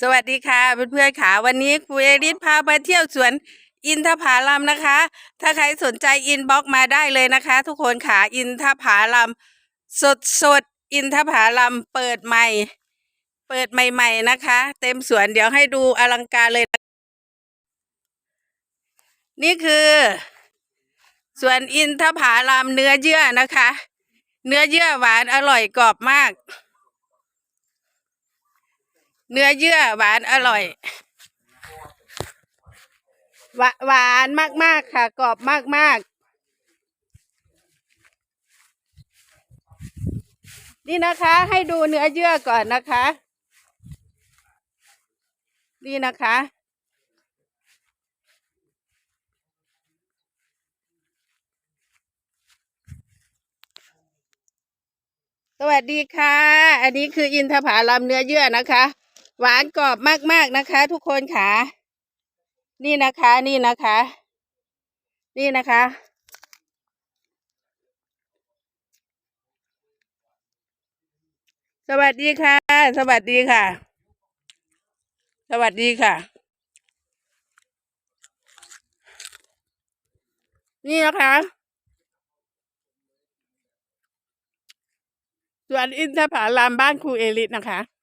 สวัสดีค่ะเพื่อนๆค่ะวันนี้ครูเอริสพามาเที่ยวสวนอินทผาลัมนะคะ ถ้าใครสนใจอินบ็อกมาได้เลยนะคะ ทุกคนค่ะอินทผาลัมสดสดๆอินทผาลัมเปิดใหม่ เปิดใหม่ ๆนะคะ เต็มสวนเดี๋ยวให้ดูอลังการเลย นี่คือสวนอินทผาลัมเนื้อเยื่อนะคะ เนื้อเยื่อหวานอร่อยกรอบมาก เนื้อเยื่อหวานอร่อย หวาหวานมากๆค่ะ กรอบมากๆ นี่นะคะ ให้ดูเนื้อเยื่อก่อนนะคะ นี่นะคะสวัสดีค่ะ อันนี้คืออินทผลัมเนื้อเยื่อนะคะ หวานกรอบมากๆนะคะ ทุกคนค่ะ นี่นะคะ นี่นะคะ นี่นะคะ สวัสดีค่ะ สวัสดีค่ะ สวัสดีค่ะ นี่นะคะสวนอินทผลัมบ้านครูเอลิสนะคะ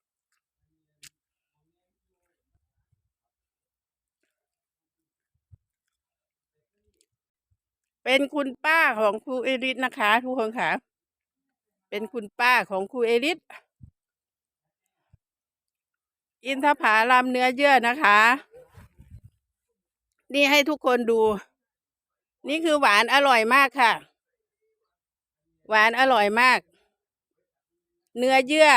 เป็นคุณป้าของครูเอริสนะคะ ทุกคนค่ะ เป็นคุณป้าของครูเอริสอินทผลัมเนื้อเยื่อนะคะ นี่ให้ทุกคนดู นี่คือหวานอร่อยมากค่ะ หวานอร่อยมาก เนื้อเยื่อ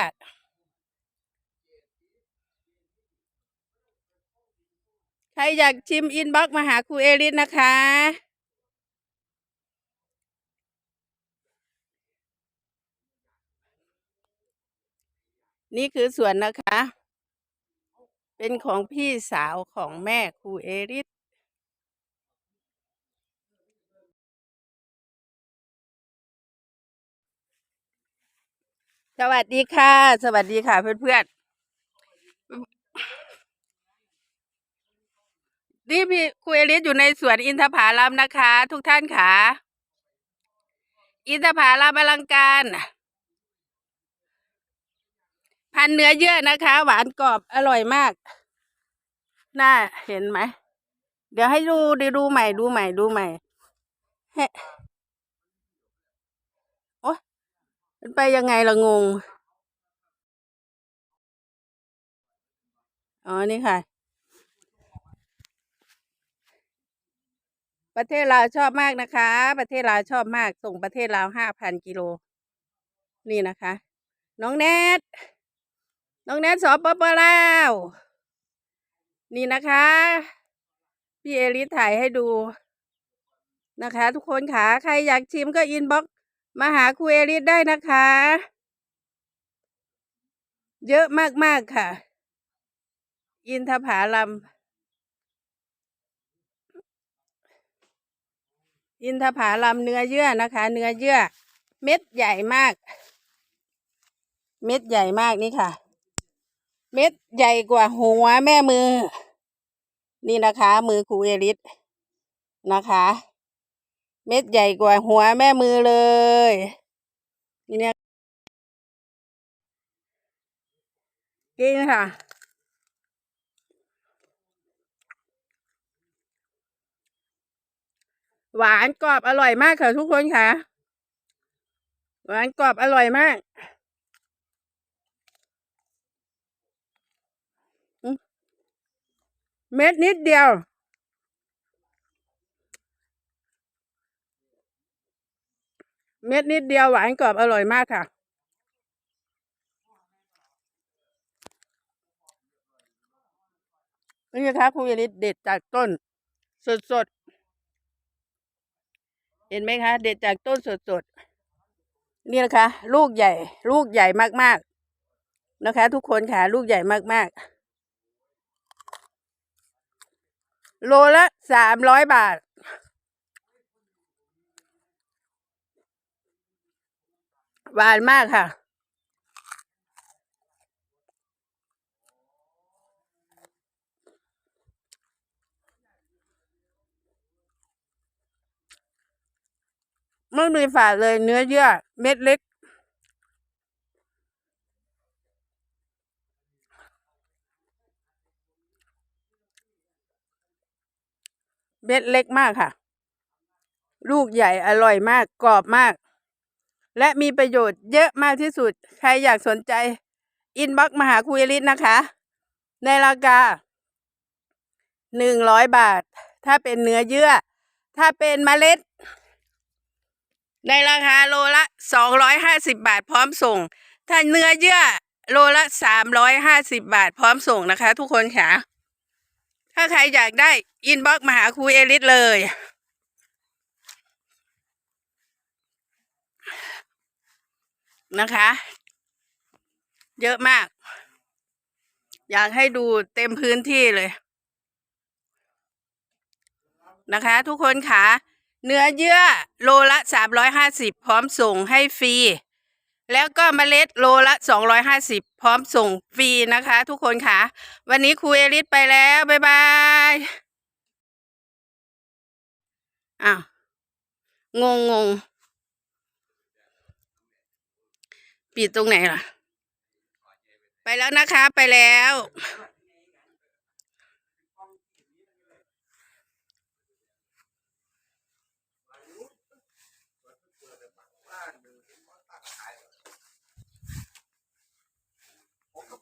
ใครอยากชิมอินบ็อกมาหาครูเอริสนะคะ นี่คือสวนนะคะ เป็นของพี่สาวของแม่ครูเอริสสวัสดีค่ะ สวัสดีค่ะเพื่อนๆ นี่พี่ครูเอริสอยู่ในสวนอินทผลัมนะคะ ทุกท่านค่ะ อินทผลัมอลังการ พันเนื้อเยื่อนะคะ หวานกรอบอร่อยมาก น่าเห็นไหม เดี๋ยวให้ดูดูดูใหม่ดูใหม่ดูใหม่เฮ้โอ๊ยมันไปยังไงละงง อ๋อ นี่ค่ะ ประเทศลาวชอบมากนะคะ ประเทศลาวชอบมาก ส่งประเทศลาวห้าพันกิโล นี่นะคะ น้องแนท น้องแนทสปปลาวนี่นะคะ พี่เอลิสถ่ายให้ดูนะคะ ทุกคนค่ะใครอยากชิมก็อินบ็อกมาหาครูเอลิสได้นะคะ เยอะมากๆค่ะ อินทผาลัมอินทผาลัมเนื้อเยื่อนะคะ เนื้อเยื่อ เม็ดใหญ่มาก เม็ดใหญ่มากนี่ค่ะ เม็ดใหญ่กว่าหัวแม่มือ นี่นะคะ มือครูเอริสนะคะ เม็ดใหญ่กว่าหัวแม่มือเลยนี่เนี่ยกินค่ะหวานกรอบอร่อยมากค่ะทุกคนค่ะ หวานกรอบอร่อยมากอืม เม็ดนิดเดียว เม็ดนิดเดียวหวานกรอบอร่อยมากค่ะ นี่นะคะครูยริสเด็ดจากต้น สดสดเห็นไหมคะ เด็ดจากต้นสดสดนี่นะคะ ลูกใหญ่ ลูกใหญ่มากๆ นะคะ ทุกคนค่ะ ลูกใหญ่มากๆ โลละสามร้อยบาท หวานมากค่ะ ไม่มีฝาเลยเนื้อเยื่อเม็ดเล็ก เม็ดเล็กมากค่ะ ลูกใหญ่อร่อยมากกรอบมาก และมีประโยชน์เยอะมากที่สุด ใครอยากสนใจ อินบ็อกมาหาคุยลิศนะคะ ในราคาหนึ่งร้อยบาท ถ้าเป็นเนื้อเยื่อ ถ้าเป็นเมล็ด ในราคาโลละสองร้อยห้าสิบาทพร้อมส่ง ถ้าเนื้อเยื่อโลละสามร้อยห้าสิบาทพร้อมส่งนะคะ ทุกคนค่ะ ถ้าใครอยากได้อินบ็อกมาหาครูเอลิสเลย นะคะ เยอะมาก อยากให้ดูเต็มพื้นที่เลย นะคะ ทุกคนค่ะเนื้อเยื่อโลละสามร้อยห้าสิบพร้อมส่งให้ฟรี แล้วก็เมล็ดโลละสองร้อยห้าสิบพร้อมส่งฟรีนะคะ ทุกคนค่ะ วันนี้ครูเอลิสไปแล้ว บ๊ายบายอ้าวงงงงปิดตรงไหนล่ะ ไปแล้วนะคะ ไปแล้ว